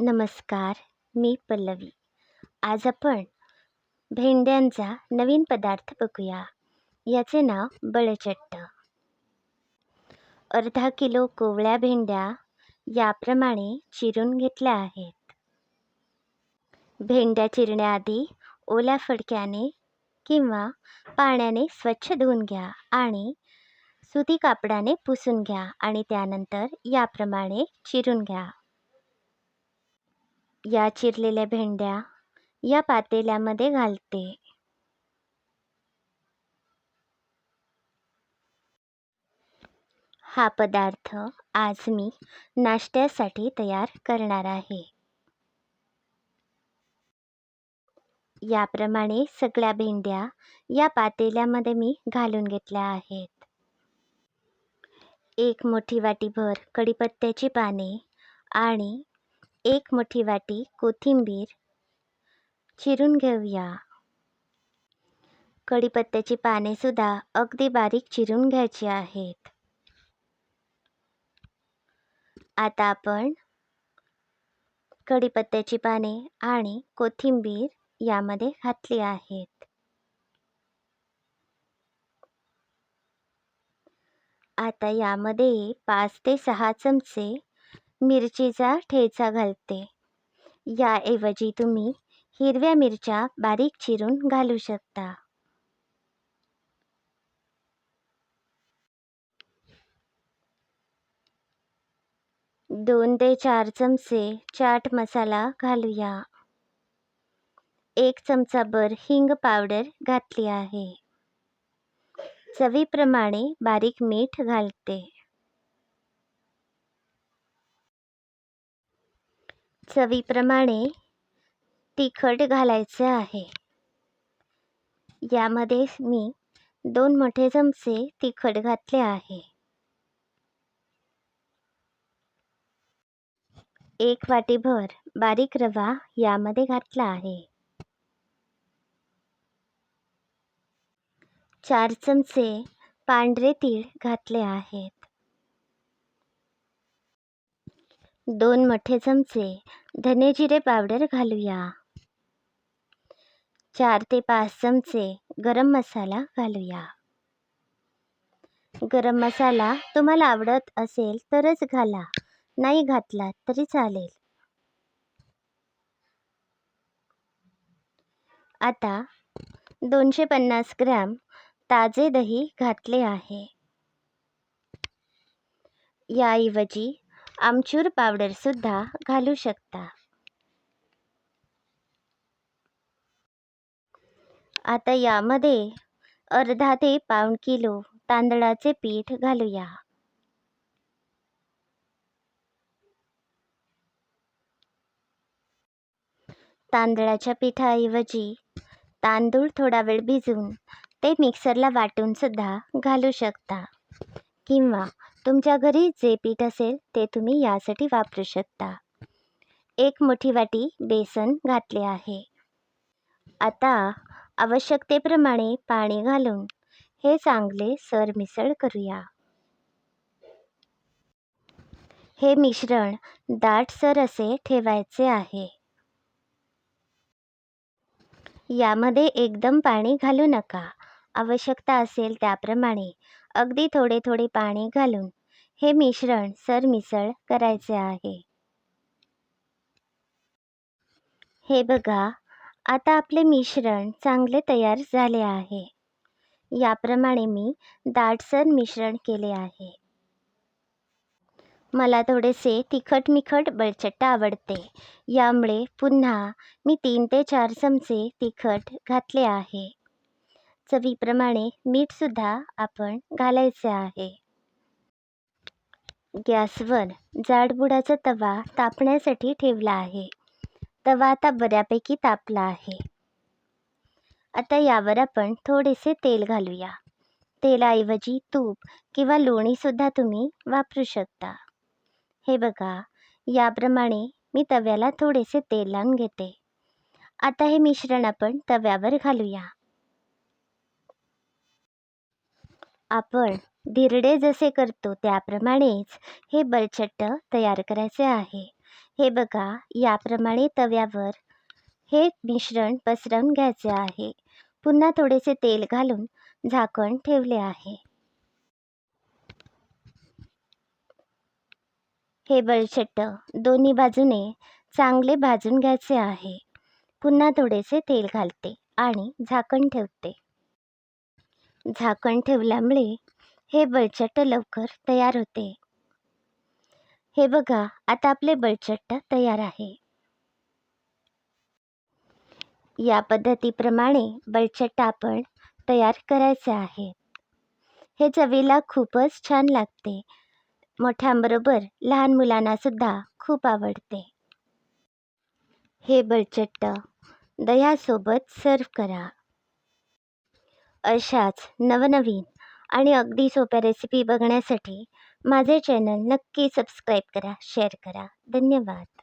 नमस्कार मी पल्लवी. आज आपण भेंड्यांचा नवीन पदार्थ बघूया. याचे नाव बळचट्ट. अर्धा किलो कोवळ्या भेंड्या याप्रमाणे चिरून घेतल्या आहेत. भेंड्या चिरण्याआधी ओल्या फडक्याने किंवा पाण्याने स्वच्छ धुवून घ्या आणि सुती कापडाने पुसून घ्या आणि त्यानंतर याप्रमाणे चिरून घ्या. या चिरलेल्या भेंड्या या पातेल्यामध्ये घालते. हा पदार्थ आज मी नाश्त्यासाठी तयार करणार आहे. याप्रमाणे सगळ्या भेंड्या या पातेल्यामध्ये मी घालून घेतल्या आहेत. एक मोठी वाटीभर कढीपत्त्याची पाने आणि एक मोठी वाटी कोथिंबीर चिरून घेऊया. कढीपत्त्याची पानेसुद्धा अगदी बारीक चिरून घ्यायची आहेत. आता आपण कढीपत्त्याची पाने आणि कोथिंबीर यामध्ये घातली आहेत. आता यामध्ये पाच ते सहा चमचे मिरचीचा ठेचा घालते. याऐवजी तुम्ही हिरव्या मिरच्या बारीक चिरून घालू शकता. दोन ते चार चमचे चाट मसाला घालूया. एक चमचाभर हिंग पावडर घातली आहे. चवीप्रमाणे बारीक मीठ घालते. चवीप्रमाणे तिखट घालायचे आहे. यामध्ये मी दोन मोठे चमचे तिखट घातले आहे. एक वाटीभर बारीक रवा यामध्ये घातला आहे. चार चमचे पांढरे तीळ घातले आहेत. दोन मोठे चमचे धने जिरे पावडर घालूया. चार ते पाच चमचे गरम मसाला घालूया. गरम मसाला तुम्हाला आवडत असेल तरच घाला. नाही घातला तरी चालेल. आता दोनशे पन्नास ग्रॅम ताजे दही घातले आहे. याऐवजी आमचूर पावडरसुद्धा घालू शकता. आता यामध्ये अर्धा ते पाऊण किलो तांदळाचे पीठ घालूया. तांदळाच्या पिठाऐवजी तांदूळ थोडा वेळ भिजवून ते मिक्सरला वाटून सुद्धा घालू शकता. किंवा तुमच्या घरी जे पीठ असेल ते तुम्ही यासाठी वापरू शकता. एक मोठी वाटी बेसन घातले आहे. आता आवश्यकतेप्रमाणे पाणी घालून हे चांगले सरमिसळ करूया. हे मिश्रण दाटसर असे ठेवायचे आहे. यामध्ये एकदम पाणी घालू नका. आवश्यकता असेल त्याप्रमाणे अगदी थोडे थोडे पाणी घालून हे मिश्रण सरमिसळ करायचे आहे. हे बघा आता आपले मिश्रण चांगले तयार झाले आहे. याप्रमाणे मी दाटसर मिश्रण केले आहे. मला थोडेसे तिखट मिखट बळचट्टा आवडते. यामुळे पुन्हा मी तीन ते चार चमचे तिखट घातले आहे. चवीप्रमाणे मीठसुद्धा आपण घालायचे आहे. गॅसवर जाडबुडाचा तवा तापण्यासाठी ठेवला आहे. तवा आता बऱ्यापैकी तापला आहे. आता यावर आपण थोडेसे तेल घालूया. तेलाऐवजी तूप किंवा लोणीसुद्धा तुम्ही वापरू शकता. हे बघा याप्रमाणे मी तव्याला थोडेसे तेल लावून घेते. आता हे मिश्रण आपण तव्यावर घालूया. आपण धिरडे जसे करतो त्याप्रमाणेच हे बलचट्ट तयार करायचे आहे. हे बघा याप्रमाणे तव्यावर हे मिश्रण पसरवून घ्यायचे आहे. पुन्हा थोडेसे तेल घालून झाकण ठेवले आहे. हे बळचट्ट दोन्ही बाजूने चांगले भाजून घ्यायचे आहे. पुन्हा थोडेसे तेल घालते आणि झाकण ठेवते. झाकण ठेवल्यामुळे हे बळचट्ट लवकर तयार होते. हे बघा आता आपले बळचट्ट तयार आहे. या पद्धतीप्रमाणे बळचट्ट आपण तयार करायचे आहे. हे चवीला खूपच छान लागते. मोठ्यांबरोबर लहान मुलांना सुद्धा खूप आवडते. हे बळचट्ट दह्यासोबत सर्व करा. अशाच नवनवीन आणि अगदी सोप्या रेसिपी बघण्यासाठी माझे चॅनल नक्की सबस्क्राईब करा शेअर करा. धन्यवाद.